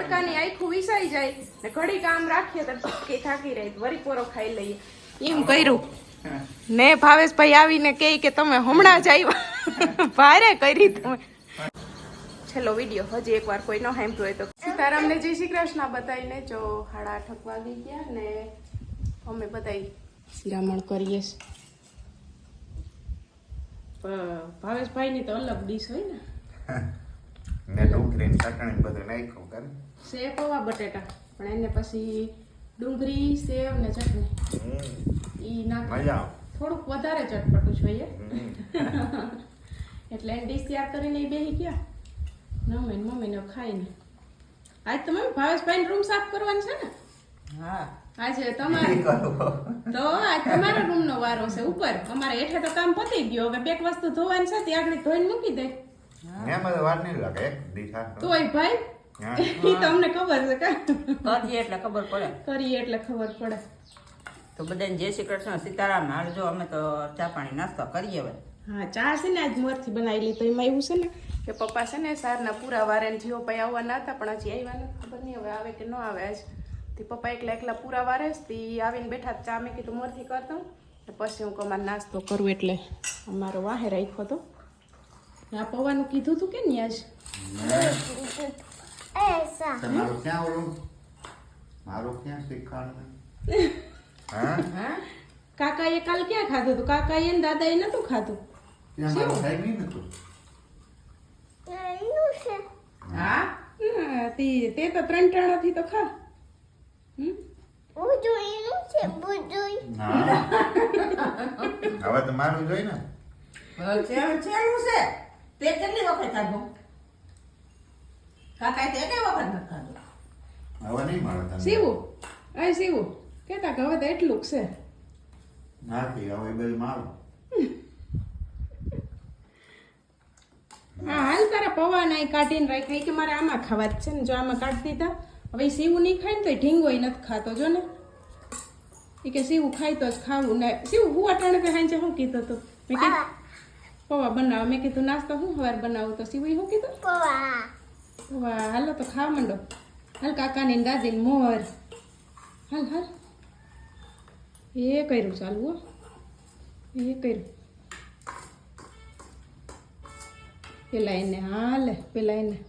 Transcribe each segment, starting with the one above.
તડકાની આખું વિસાઈ જાય ને ઘડી કામ રાખીએ તો કે થાકી રહી વરી પોરો ખાઈ લઈએ. એમ કર્યું. ને ભાવેશભાઈ આવીને કહે કે તમે હમણાં જ આવ્યા. ભારે કરી તમે. છેલ્લો વીડિયો હજી એકવાર કોઈ નો હેમ્પ હોય તો. સીતારામને જય શ્રી કૃષ્ણ બતાવીને જો સાડા ઠકવા વાગી ગયા ને અમે બતાવી શિરામણ કરીએ ભાવેશભાઈ ની ભાવેશભાઈની તો અલગ ડીશ હોય ને. ને ડુંગળી ચટણી બધું નાખ્યું કરે. સેવ પૌવા બટેટા પણ એને પછી ડુંગળી સેવ ને ચટણી. એ ઈ નાખ. થોડુંક વધારે ચટપટું જોઈએ એટલે એને ડીશ તૈયાર કરીને ઈ બેહી ગયા. મમ્મી મમ્મીને મમ્મી ને. ખાઈને આજ તો મમ્મી ભાવેશભાઈ રૂમ સાફ કરવાનું છે ને? હા. આજે તમારે તો આજ તમારા રૂમ નો વારો છે ઉપર. અમારે હેઠે તો કામ પતી ગયું. હવે બેક વસ્તુ ધોવાની છે ત્યાં આગળ ધોઈને મૂકી દે. એમ બધું વાર નહીં લાગે. તોય ભાઈ અમને ખબર છે કા? કરીએ એટલે ખબર પડે. કરીએ એટલે ખબર પડે. તો બધાને જય શ્રી કૃષ્ણ સીતારામ હાલજો અમે તો ચા પાણી નાસ્તો કરીએ હવે. હા ચા છે ને આજ મોરથી બનાવેલી તો એમાં એવું છે ને કે પપ્પા છે ને સારના પૂરા વારે જીઓ ભાઈ આવવાના હતા પણ હજી આવ્યા નથી ખબર નહીં હવે આવે કે ન આવે આજ. તે પપ્પા એકલા એકલા પૂરા વારે જ તે આવીને બેઠા તો ચા મેં કીધું મોરથી કરતો. ને પછી હું કમાર નાસ્તો કરું એટલે અમારો વાહે રાખ્યો હતો ને આ પૌવાનું કીધું તું કે નહીં આજ? તમારું ક્યાં ઓલું મારું ક્યાં શીખવાનું હા હા કાકાએ કાલ ક્યાં ખાધું હતું કાકાએ ને દાદાએ નતું ખાધું ત્યાં મારું ખાઈ નહીં નતું હા હા, તે તે તો ત્રણ ટાણાથી તો ખા હવે તો મારું જોઈ ને છે- છે તે કેટલી વખત ખાધું કાકાએ તે કઈ વખત નથી ખાધું હવે નહીં મળે તમને સીવું અય સીવું કેતા કે હવે તો એટલું જ છે. નાખી હવે બધું મારું. હા હાલ તારા પૌવા નાઈ કાઢીને રાખાય. કે મારે આમાં ખાવા જ છે ને જો આમાં કાઢી દીધા. હવે સીવું નહીં ખાય ને તો ઢીંગોય નથી ખાતો જો ને. એ કે સીવું ખાય તો જ ખાવું. ને સીવું હું અટાણે કે હાંજે શું કીધું તું? મેં કીધું પૌવા. બનાવ. મેં કીધું નાસ્તો હું સવાર બનાવું? તો સીવું શું કીધું? પૌવા. હાલો તો ખાવા માંડો. હાલ કાકાની દાદી મોર. હાલ હાલ. એ કર્યું ચાલુ હો. એ કર્યું. પેલા એને, હાલે, પેલા એને.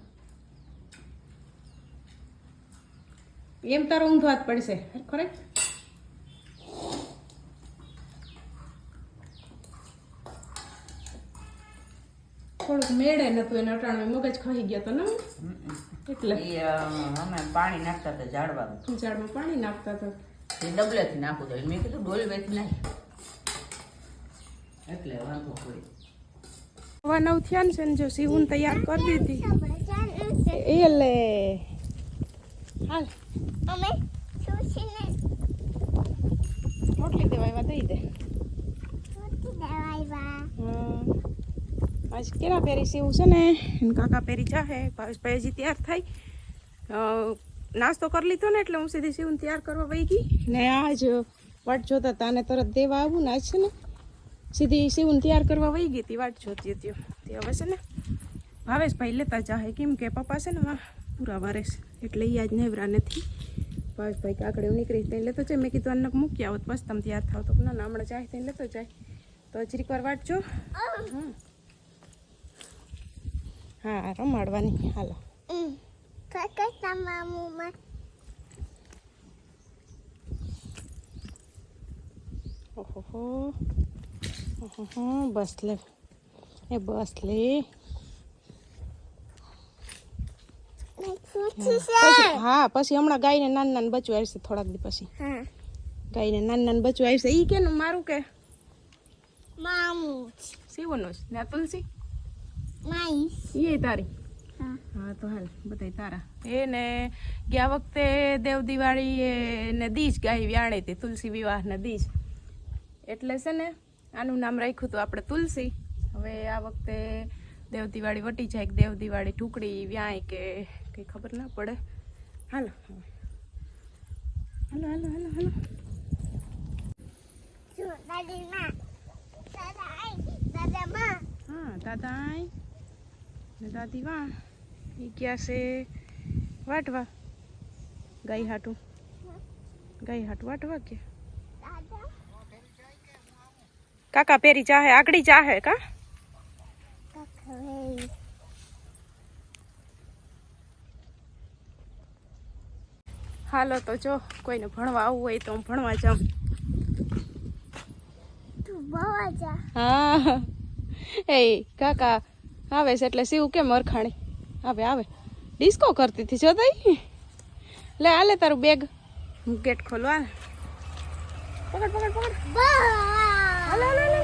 એમ તારો ઊંધો હાથ પડશે ખરેખ થોડુંક મેળે નતું એને અટાણું મગજ ખાઈ ગયો તો ને એટલે અમે પાણી નાખતા હતા ઝાડવાનું. ઝાડમાં પાણી નાખતા હતા. એ ડબલેથી નાખવું તો. મેં કીધું ડોલ વેચી નાખ. એટલે વાંધો કોઈ. હવા નવ થયા ને છે ને જો સીવું તૈયાર કરી દીધી. એ લે હાલ મોટલી દેવાય દઈ દે. હા. આજ કેરા પહેરી સીવું છે ને? એને કાકા પહેરી જાહે. ભાવેશભાઈ હજી તૈયાર થાય. નાસ્તો કરી લીધો ને એટલે હું સીધી સીવું તૈયાર કરવા વહી ગઈ. ને આજ વાટ જોતા તાને તરત દેવા આવું ને આજ છે ને સીધી સીવું તૈયાર કરવા વહી ગઈ હતી વાટ જોતી હતી. તે હવે છે ને ભાવેશભાઈ લેતા જાહે. કેમ કે પપ્પા છે ને પૂરા વારે એટલે એ આજ નેવરા નથી. ભાવેશભાઈ કાકડે નીકળી ત્યાં લેતો જાય. મેં કીધું અન્નક મૂકી આવો તો બસ તમે તૈયાર થાવ તો. ના ના હમણાં જાય ત્યાં લેતો જાય. તો જરીક વાર વાટ જો. હમ. હા રમાડવાની હાલો. ઓહો ઓહો બસ લે. એ બસ લે. હા પછી હમણાં ગાયને નાન નાન બચ્ચું આવશે થોડાક દી પછી. ગાયને નાન નાન બચ્ચું આવશે ઈ કે મારું કે? સીવનું છે ને તુલસી? એ તારી. હા. તો હાલ બધાય તારા. એ ને ગયા વખતે દેવ દિવાળી એ ને દીજ ગાય વ્યાણે હતી તુલસી વિવાહ ને દીજ. એટલે છે ને આનું નામ રાખ્યું હતું આપણે તુલસી. હવે આ વખતે દેવ દિવાળી વટી જાય કે દેવ દિવાળી ઢુકડી વ્યાય કે કંઈ ખબર ના પડે. હાલો હાલો હાલો હાલો હાલો. હા દાદા આય. ને દાદી વા એ ગયા છે? વાટવા. ગાય હાટું. ગાય હાટું વાટવા કે? કાકા પેરી ચાહે આગળી ચાહે કા? હાલો તો જો કોઈને ભણવા આવવું હોય તો હું ભણવા જાઉં. હા. એ કાકા આવે છે એટલે શિવ કેમ અરખાણી આવે આવે. ડિસ્કો કરતી હતી જો તઈ. લે, આલે તારું બેગ હું ગેટ ખોલવા પકડ પકડ પકડ. હાલે હાલે હાલે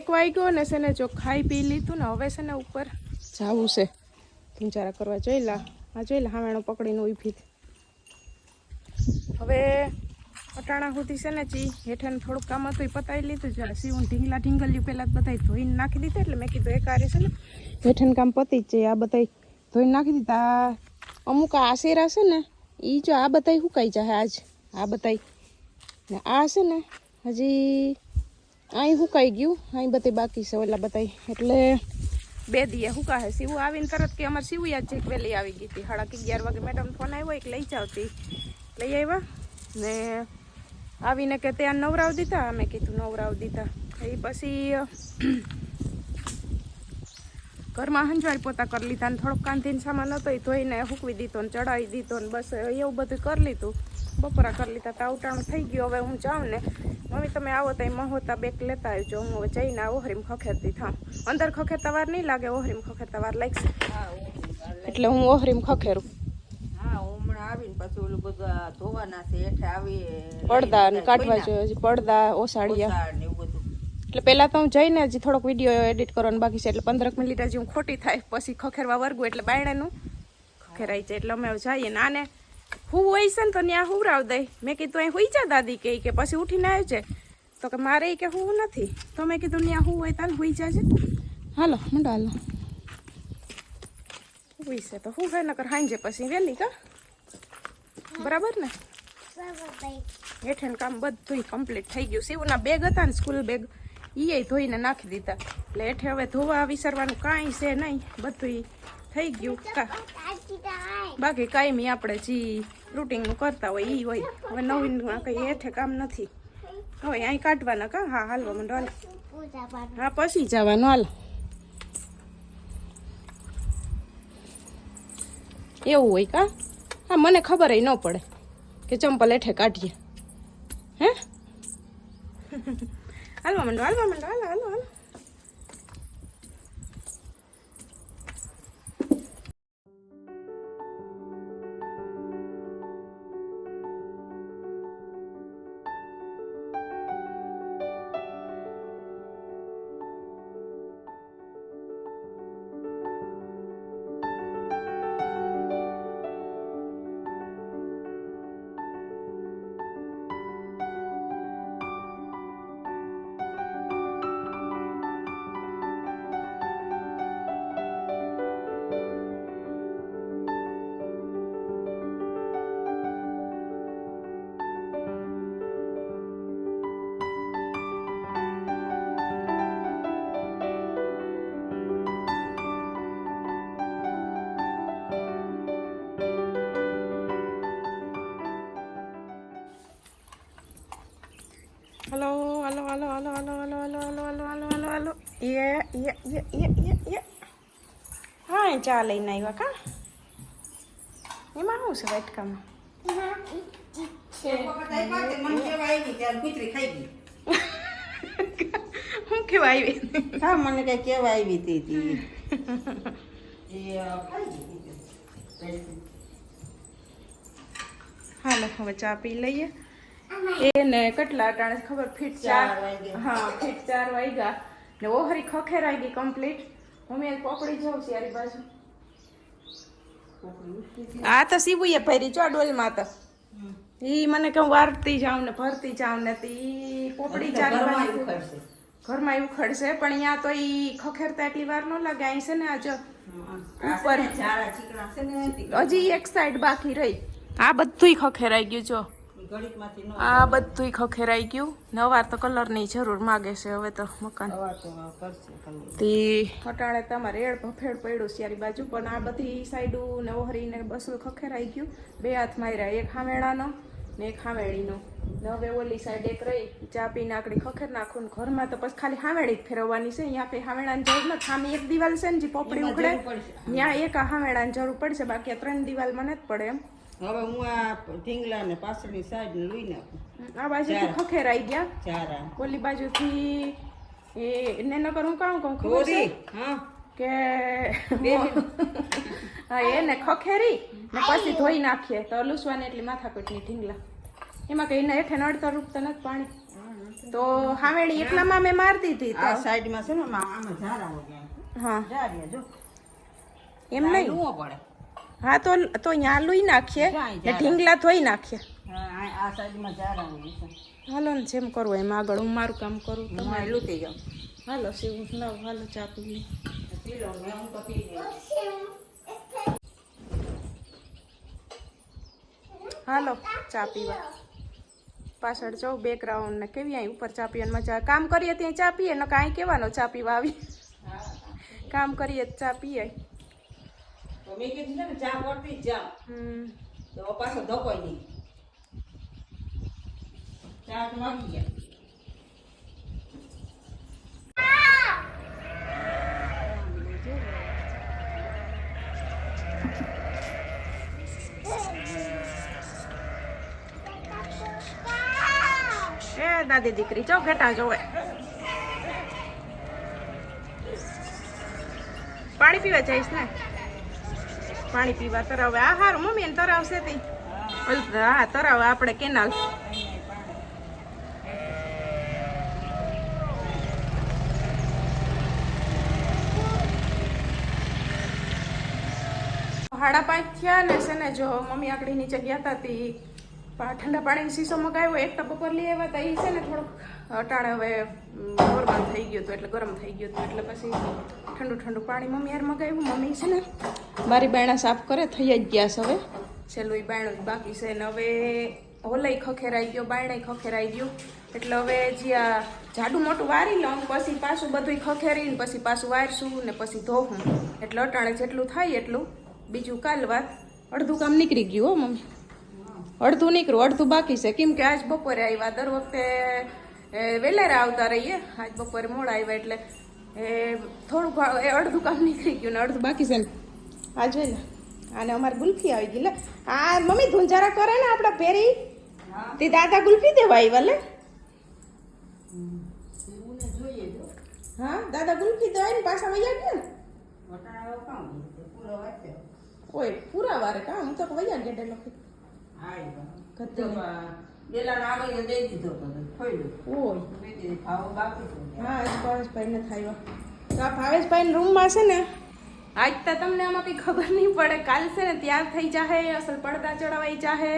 એક વાગ્યો ને છે ને જો ખાઈ પી લીધું ને હવે છે ને ઉપર જાવું છે. પિંચારા કરવા જોઈ લા આ જોઈ લા હામેણો પકડીને ઊભી. હવે અટાણા સુધી છે ને ચી હેઠળ થોડુંક કામ હતું એ પતાવી લીધું. આ સીવું ઢીંગલા ઢીંગલ્યું પહેલાં બધા ધોઈને નાખી દીધા એટલે મેં કીધું એક આરે છે ને હેઠળ કામ પતી જ છે આ બધા ધોઈને નાખી દીધા. અમુક આ આશેરા છે ને એ જો આ બધા સુકાઈ જાય આજ. આ બધા ને આ છે ને, હજી અહીં સુકાઈ ગયું. અહીં બધે બાકી છે ઓલા બધા એટલે બે દીએ હુકા હે સીવું આવીને તરત કે અમારે સીવું યાદ છે વહેલી આવી ગઈ હતી. સાડા અગિયાર વાગે મેડમ ફોન આવ્યો એક લઈ જાવતી. લઈ આવ્યા ને આવીને કે ત્યાં નવરાવ દીધા અમે કીધું નવરાવ દીધા. એ પછી ઘરમાં હંજવારી પોતા કરી લીધા ને થોડોક કાંધીને સામાન હતો એ ધોઈને હૂકવી દીધો ને ચડાવી દીધો ને બસ એવું બધું કરી લીધું. બપોરા કરી લીધા તા ઉટાણ થઈ ગયું. હવે હું જાઉં ને મમ્મી તમે આવો તો મહોતા બેક લેતા આવજો. હું હવે જઈને ઓહરીમ ખખેરતી થાઉં. અંદર ખખેરતા વાર નહીં લાગે ઓહરીમ ખખેરતા વાર લાગશે. એટલે હું ઓહરીમ ખખેરું આવીને પછી ઓલું બધું ધોવાના છે હેઠે આવી પડદા ને કાઢવા જોઈએ હજી પડદા ઓસાડિયા એટલે પહેલાં તો હું જઈને હજી થોડોક વીડિયો એડિટ કરવાનો બાકી છે એટલે પંદરક મિનિટ હજી હું ખોટી થાય પછી ખખેરવા વર્ગું એટલે બાયણાનું ખખેરાય જાય એટલે અમે જઈએ. ને આને હું હોય છે ને તો ત્યાં હુવરાવ દઈ. મેં કીધું અહીં હુઈ જા દાદી કે કે પછી ઉઠીને આવ્યો છે. તો કે મારે કે હું નથી. તો મેં કીધું ત્યાં હું હોય તાને હુઈ જાજે. હાલો મંડો હાલો. હુઈ છે તો હું હોય નકર હાંજે પછી વહેલી કા? બરાબર ને? હેઠેનું કામ બધું કમ્પ્લીટ થઈ ગયું. શિવના બેગ હતા ને સ્કૂલ બેગ એ ધોઈને નાખી દીધા. એટલે હેઠે હવે ધોવા વિસરવાનું કાંઈ છે નહીં. બધું થઈ ગયું. બાકી કાયમી આપણે જે રૂટિનનું કરતા હોય એ હોય. હવે નવીન કંઈ હેઠે કામ નથી. હવે અહીં કાઢવાના કા? હા, હાલવા માંડો, હાલ. હા, પછી જવાનું, હાલ. એવું હોય કા? હા, મને ખબર ન પડે કે ચંપલ એઠે કાઢીએ. હે? હાલવા માંડો હાલવા માંડો હાલો hello hello hello hello hello hello hello hello hello યે યે યે યે યે યે હા એ ચા લઈને આવ્યા કા? એમાં શું છે વાટકામાં? હું કેવા આવી? હા મને કઈ કેવા આવી હતી. હાલો હવે ચા પી લઈએ. એને કેટલા અટાણે ખબર? ફીટ ચાર હા ફીટ ચાર વાગ્યા. ને ઓહરી ખખેરાઈ ગઈ કમ્પ્લીટ મમ્મી પકડી જાઉં છું યારી બાજુ. આ તો સીવું એ ભરી જો ડોલમાં તો. ઈ મને કહું વારતી જાઉં ને ભરતી જાઉં ને તી પોપડી ચારી ઘરમાં બાજુ ઉખડશે. ઘરમાં એવું ખડશે પણ અહીંયા તો ઈ ખખેરતા એટલી વાર ન લાગે. અહીં છે ને આજ ને ને તે હજી એક સાઈડ બાકી રહી. આ બધુંય ખખેરાઈ ગયું જો. ન આ બધું ખખેરાઈ ગયું. નવાર તો કલરની જરૂર માગે છે હવે તો મકાન. તો અટાણે તમારે એડ ભફેડ પડ્યું ચારી બાજુ પણ આ બધી સાઈડું ને ઓહરી ને બસું ખખેરાઈ ગયું. બે હાથ માર્યા એક હામેણાનો ને એક હામેળીનો. ને હવે ઓલી સાઈડ એક રહી ચા પીને આકડી ખખેર નાખું ને ઘરમાં તો પછી ખાલી હામેળી જ ફેરવવાની છે. અહીંયા કઈ હામેણાની જરૂર નથી. ખામી એક દિવાલ છે ને જે પોપડી ઉખડે ત્યાં એક હામેણાની જરૂર પડશે. બાકી આ ત્રણ દિવાલમાં નથી પડે એમ. હવે હું આ ઢીંગલા ને પાછળની સાઈડ ને લઈ નાખું. આ બાજુ ખખેરાઈ ગયા? ચારા ઓલી બાજુથી એ એને નકર હું કામ કહું ખબર છે? હા. કે હા એને ખખેરી ને પછી ધોઈ નાખીએ. તો લૂસવાની એટલી માથાકૂટની ઢીંગલા. એમાં કઈ ને હેઠે નડતર રૂપતા નથી પાણી. તો હાવેણી એટલામાં મેં મારી દીધી આ સાઈડમાં છે ને આમાં ઝારા હો. ઝારિયા જો. એમ નહીં. પડે. હા તો તો અહીંયા લૂઈ નાખીએ. ને ઢીંગલા ધોઈ નાખીએ. આ સાઈડમાં હાલો ને જેમ કરવું એમ આગળ. હું મારું કામ કરું તો મારે લૂતી જાઉં. હાલો સીવું લાવ હાલો ચા પી હાલો ચા પીવા. પાછળ જો બેકગ્રાઉન્ડ ને કેવી અહીં ઉપર ચા પીવાની મજા આવે. કામ કરીએ ત્યાં ચા પીએ ને કાંઈ કહેવાનો ચા પીવા આવી. કામ કરીએ ચા પીએ. તો મેં કીધું છે ને જા પડતી જા તો પાછો ધકોય નહીં. ચા તો વાગી ગયા. દાદી દીકરી જો ઘટા જોવે. પાણી પીવા જઈશ ને? પાણી પીવા તરાવે. આ હારું મમ્મી ને તરાવશે તી. હા, તરાવ આપણે કેનાલ. હાડા પાંચ થયા ને છે ને જો મમ્મી આકડી નીચે ગયા હતા તી. ઠંડા પાણીની શીશો મગાવ્યો, એક ટપ ઉપર લઈ આવ્યા હતા એ છે ને થોડુંક અટાણે હવે નોર્મલ થઈ ગયું હતું એટલે ગરમ થઈ ગયું હતું એટલે પછી ઠંડુ ઠંડુ પાણી મમ્મી યાર મગાવ્યું. મમ્મી છે ને બારી બાયણા સાફ કરે થઈ જ ગયા છે હવે. છેલ્લું એ બાયણું જ બાકી છે ને હવે હોલઈ ખખેરાઈ ગયો બાયણે ખખેરાઈ ગયું. એટલે હવે જે આ જાડું મોટું વારી લઉં, પછી પાછું બધું ખખેરીને પછી પાછું વારશું ને પછી ધોવું. એટલે અટાણે જેટલું થાય એટલું. બીજું કાલ વાત. અડધું કામ નીકળી ગયું હો, મમ્મી. અડધું નીકળ્યું અડધું બાકી છે. કેમ કે આજ બપોરે આવ્યા દર વખતે એ, વહેલારા આવતા રહીએ. આજ બપોરે મોડા આવ્યા એટલે એ થોડુંક એ અડધું કામ નીકળી ગયું ને અડધું બાકી છે ને. આ ને અને અમારે ગુલ્ફી આવી ગઈ લે. આ મમ્મી ધુંજારા કરે ને આપણા ફેરી તે દાદા ગુલ્ફી દેવા આવ્યા લે. હા દાદા ગુલ્ફી તો આવીને પાછા વૈયા ગયા કામ ઓય પૂરા વારે કા હું તો વૈયા ગેડે ડેલો ભાવેશભાઈ રૂમમાં છે ને આજ તો તમને આમાં કંઈ ખબર નહીં પડે. કાલ છે ને તૈયાર થઈ જાહે અસલ પડદા ચડાવાઈ જાહે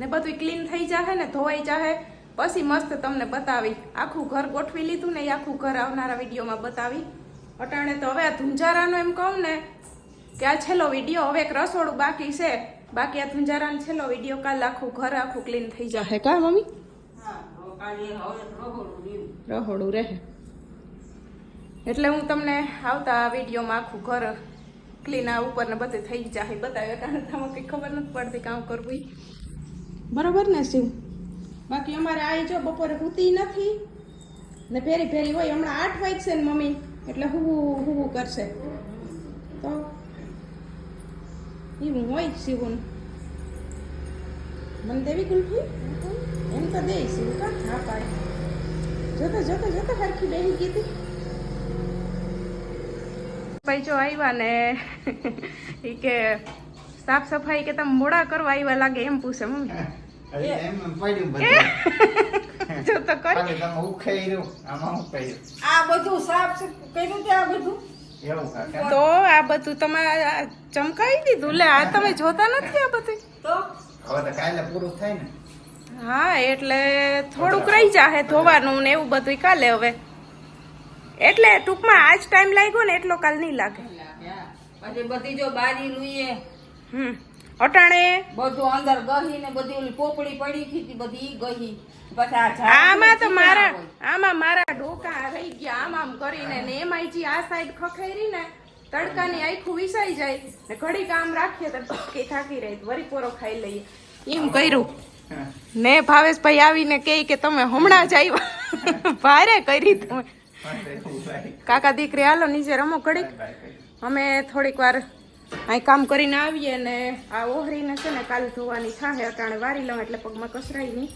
ને બધું ક્લીન થઈ જાહે ને ધોવાઈ જાહે. પછી મસ્ત તમને બતાવી. આખું ઘર ગોઠવી લીધું ને એ આખું ઘર આવનારા વિડીયોમાં બતાવી. અટાણે તો હવે આ ધુંજારાનો એમ કહું ને કે આ છેલ્લો વીડિયો હવે એક રસોડું બાકી છે. બાકી આ ધુંજારાનો છેલ્લો વીડિયો કાલ આખું ઘર આખું ક્લીન થઈ જશે. કા મમ્મી? હા રહોડું રહે. એટલે હું તમને આવતા વિડીયોમાં આખું ઘર ક્લીન આ ઉપર ને બધે થઈ જાય બતાવે કારણ કે આમાં કંઈ ખબર નથી પડતી કામ કરવું બરાબર ને શિવ? બાકી અમારે આ જો બપોરે હુતી નથી ને ફેરી ફેરી હોય હમણાં આઠ વાગશે ને મમ્મી એટલે હું હુવું કરશે. તો? હોય શિવનું. મને દેવી ગુલ્ફી એમ તો દે શિવ કા હા પાડે? જોતા જોતા જોતા હરખી બેહી ગઈ હતી. ભાઈ જો આવ્યા ને એ કે સાફ સફાઈ કે તમે મોડા કરવા આવ્યા લાગે એમ પૂછે મમ્મી જો તો કરી. આ બધું સાફ કર્યું તે આ બધું? તો આ બધું તમે આ ચમકાવી દીધું? લે આ તમે જોતા નથી આ બધું તો? હવે તો કાલે પૂરું થાય ને. હા એટલે થોડુંક રહી જાહે ધોવાનું ને એવું બધું કાલે હવે. એટલે ટૂંકમાં આજ ટાઈમ લાગ્યો ને એટલો કાલ નહીં લાગે. પછી બધી જો બારી લુઈએ. હમ અટાણે? બધું અંદર ગહી ને બધી ઓલી પોપડી પડી ગઈ હતી બધી ગહી. પછી આ ઝાડ આમાં તો મારા આમાં મારા ડોકા રહી ગયા આમ આમ કરીને ને એમાં જે આ સાઈડ ખખેરી ને તડકાની આખું વિસાઈ જાય ને ઘડી કામ રાખીએ તો કે થાકી રહી વરી પોરો ખાઈ લઈએ. એમ કર્યું. ને ભાવેશભાઈ આવીને કહે કે તમે હમણાં જ આવ્યા. ભારે કરી તમે. કાકા દીકરી હાલો નીચે રમો ઘડીક. અમે થોડીક વાર અહીં કામ કરીને આવીએ ને આ ઓહરીને છે ને કાલ ધોવાની થાય અટાણે વારી લઉં એટલે પગમાં કસરાઈ નહીં.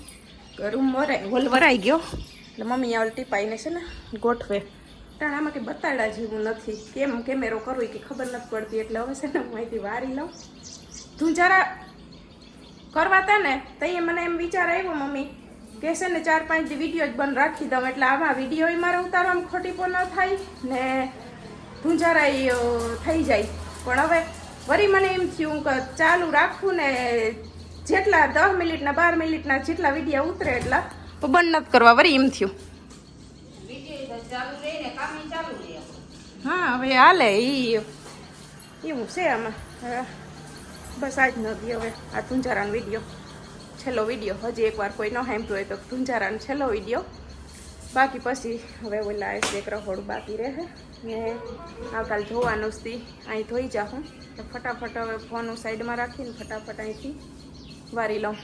રૂમ વરાય હોલ વરાઈ ગયો. એટલે મમ્મી આ ટીપાઈને છે ને ગોઠવે. અટાણે આમાં કે બતાડા જેવું નથી. કેમ કેમેરો કરવું કે ખબર નથી પડતી, એટલે હવે છે ને હું અહીંથી વારી લઉં. તું જરા કરવા તા ને તઈએ મને એમ વિચાર આવ્યો, મમ્મી, કે છે ને ચાર પાંચ વીડિયો જ બંધ રાખી દઉં, એટલે આવા વીડિયો મારે ઉતારવામાં ખોટીપો ન થાય ને ધુંજારાય થઈ જાય. પણ હવે વળી મને એમ થયું કે ચાલુ રાખવું ને જેટલા દસ મિનિટના, બાર મિનિટના જેટલા વીડિયો ઉતરે એટલા બંધ નથી કરવા વળી એમ થયું. ચાલુ રહે ને કામ ઈ ચાલુ રહે આપણું. હા, હવે હાલે એવું છે આમાં. હવે બસ આજ નથી હવે. આ ધુંજારાનો વીડિયો. છેલ્લો વીડિયો. હજી એકવાર કોઈ ન સાંભળ્યું હોય તો ધુંજારાનો છેલ્લો વીડિયો. બાકી પછી હવે ઓલા એક રહોડ બાકી રહે. ને આવકાલ ધોવાનું સ્તી અહીં ધોઈ જાઉં તો ફટાફટ હવે ફોન સાઈડમાં રાખીને ફટાફટ અહીંથી વારી લઉં.